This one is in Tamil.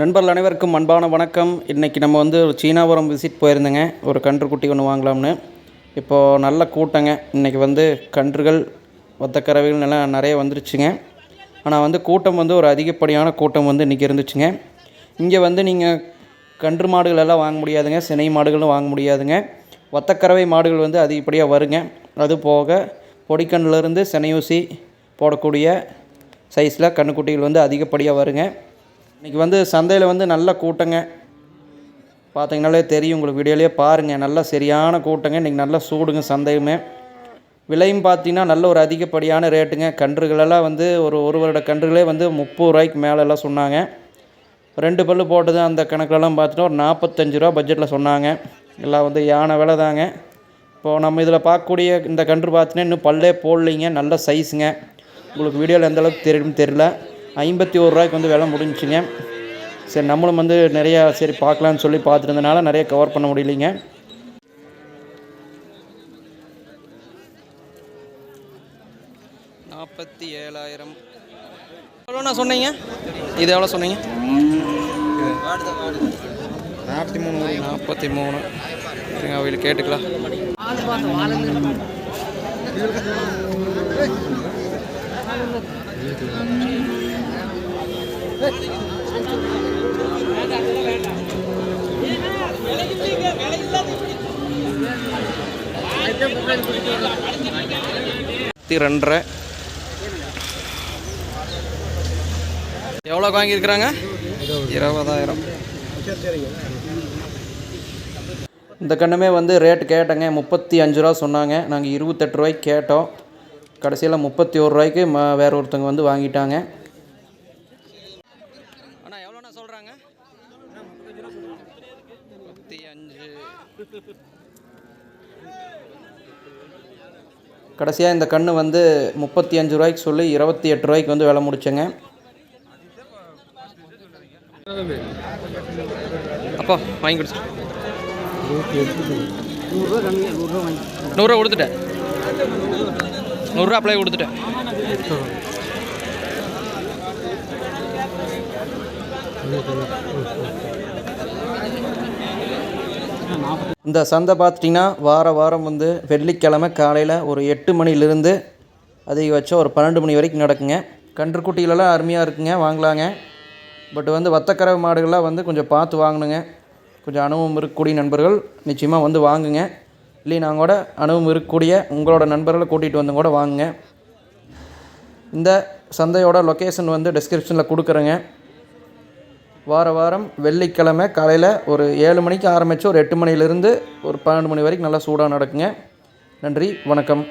நண்பர்கள் அனைவருக்கும் அன்பான வணக்கம். இன்றைக்கி நம்ம வந்து ஒரு சீனாபுரம் விசிட் போயிருந்தேங்க. ஒரு கன்று குட்டி ஒன்று வாங்கலாம்னு. இப்போது நல்ல கூட்டங்க. இன்றைக்கி வந்து கன்றுகள் ஒத்தக்கறவைகள் எல்லாம் நிறைய வந்துருச்சுங்க. ஆனால் வந்து கூட்டம் வந்து ஒரு அதிகப்படியான கூட்டம் வந்து இன்றைக்கி இருந்துச்சுங்க. இங்கே வந்து நீங்கள் கன்று மாடுகள் எல்லாம் வாங்க முடியாதுங்க. சினை மாடுகளும் வாங்க முடியாதுங்க. ஒத்தக்கறவை மாடுகள் வந்து அதிகப்படியாக வருங்க. அது போக பொடிக்கண்ணிலேருந்து சினையூசி போடக்கூடிய சைஸில் கன்றுக்குட்டிகள் வந்து அதிகப்படியாக வருங்க. இன்றைக்கி வந்து சந்தையில் வந்து நல்ல கூட்டங்க. பார்த்தீங்கனாலே தெரியும் உங்களுக்கு வீடியோலேயே பாருங்கள் நல்ல சரியான கூட்டங்க. இன்றைக்கி நல்லா சூடுங்க சந்தையுமே. விலையும் பார்த்தீங்கன்னா நல்ல ஒரு அதிகப்படியான ரேட்டுங்க. கன்றுகளெல்லாம் வந்து ஒரு ஒரு வருட கன்றுகளே வந்து முப்பது ரூபாய்க்கு மேலெல்லாம் சொன்னாங்க. ரெண்டு பல்லு போட்டது அந்த கணக்கிலலாம் பார்த்துட்டா ஒரு நாற்பத்தஞ்சு ரூபா பட்ஜெட்டில் சொன்னாங்க. எல்லாம் வந்து யானை விலை தாங்க. இப்போது நம்ம இதில் பார்க்கக்கூடிய இந்த கன்று பார்த்தீங்கன்னா இன்னும் பல்லே போடலைங்க. நல்ல சைஸுங்க உங்களுக்கு வீடியோவில் எந்தளவுக்கு தெரியும் தெரில ஐம்பத்தி ஒரு ரூபாய்க்கு வந்து விலை முடிஞ்சுங்க சரி நம்மளும் வந்து நிறையா சரி பார்க்கலான்னு சொல்லி பார்த்துட்டு இருந்தனால நிறைய கவர் பண்ண முடியலைங்க. நாற்பத்தி ஏழாயிரம். எவ்வளோண்ணா சொன்னீங்க? இது எவ்வளோ சொன்னீங்க? நாற்பத்தி மூணு. நாற்பத்தி மூணு சரிங்க அவங்களுக்கு கேட்டுக்கலாம். இருபத்தி ரெண்டரை. எவ்வளோ வாங்கியிருக்கிறாங்க? இருபதாயிரம். இந்த கண்ணுமே வந்து ரேட் கேட்டேங்க முப்பத்தி அஞ்சு ரூபா சொன்னாங்க. நாங்கள் இருபத்தெட்டு ரூபாய்க்கு கேட்டோம். கடைசியில் முப்பத்தி ஒரு ரூபாய்க்கு ம வேற ஒருத்தவங்க வந்து வாங்கிட்டாங்க. அண்ணா எவ்வளோண்ணா சொல்கிறாங்க முப்பத்தி அஞ்சு. கடைசியாக இந்த கன்று வந்து முப்பத்தி அஞ்சு ரூபாய்க்கு சொல்லி இருபத்தி எட்டு ரூபாய்க்கு வந்து விலை முடிச்சேங்க. அப்பா வாங்கி கொடுத்து நூறுரூவா கொடுத்துட்டேன். நூறுரூவா அப்ளை கொடுத்துட்டேன். இந்த சந்தை பார்த்துட்டிங்கன்னா வார வாரம் வந்து வெள்ளிக்கிழமை காலையில் ஒரு எட்டு மணிலிருந்து அதிகபட்சம் ஒரு பன்னெண்டு மணி வரைக்கும் நடக்குங்க. கன்றுக்குட்டிகளெல்லாம் அருமையாக இருக்குங்க வாங்கலாங்க. பட் வந்து வத்தக்கறவை மாடுகள்லாம் வந்து கொஞ்சம் பார்த்து வாங்கணுங்க. கொஞ்சம் அனுபவம் இருக்கக்கூடிய நண்பர்கள் நிச்சயமாக வந்து வாங்குங்க. இல்லை நாங்கள் கூட அனுபவம் இருக்கக்கூடிய உங்களோட நண்பர்களை கூட்டிகிட்டு வந்து கூட வாங்குங்க. இந்த சந்தையோட லொக்கேஷன் வந்து டிஸ்கிரிப்ஷனில் கொடுக்குறேங்க. வார வாரம் வெள்ளிக்கிழமை காலையில் ஒரு ஏழு மணிக்கு ஆரம்பித்து ஒரு எட்டு மணிலேருந்து ஒரு பன்னெண்டு மணி வரைக்கும் நல்லா சூடாக நடக்குங்க. நன்றி வணக்கம்.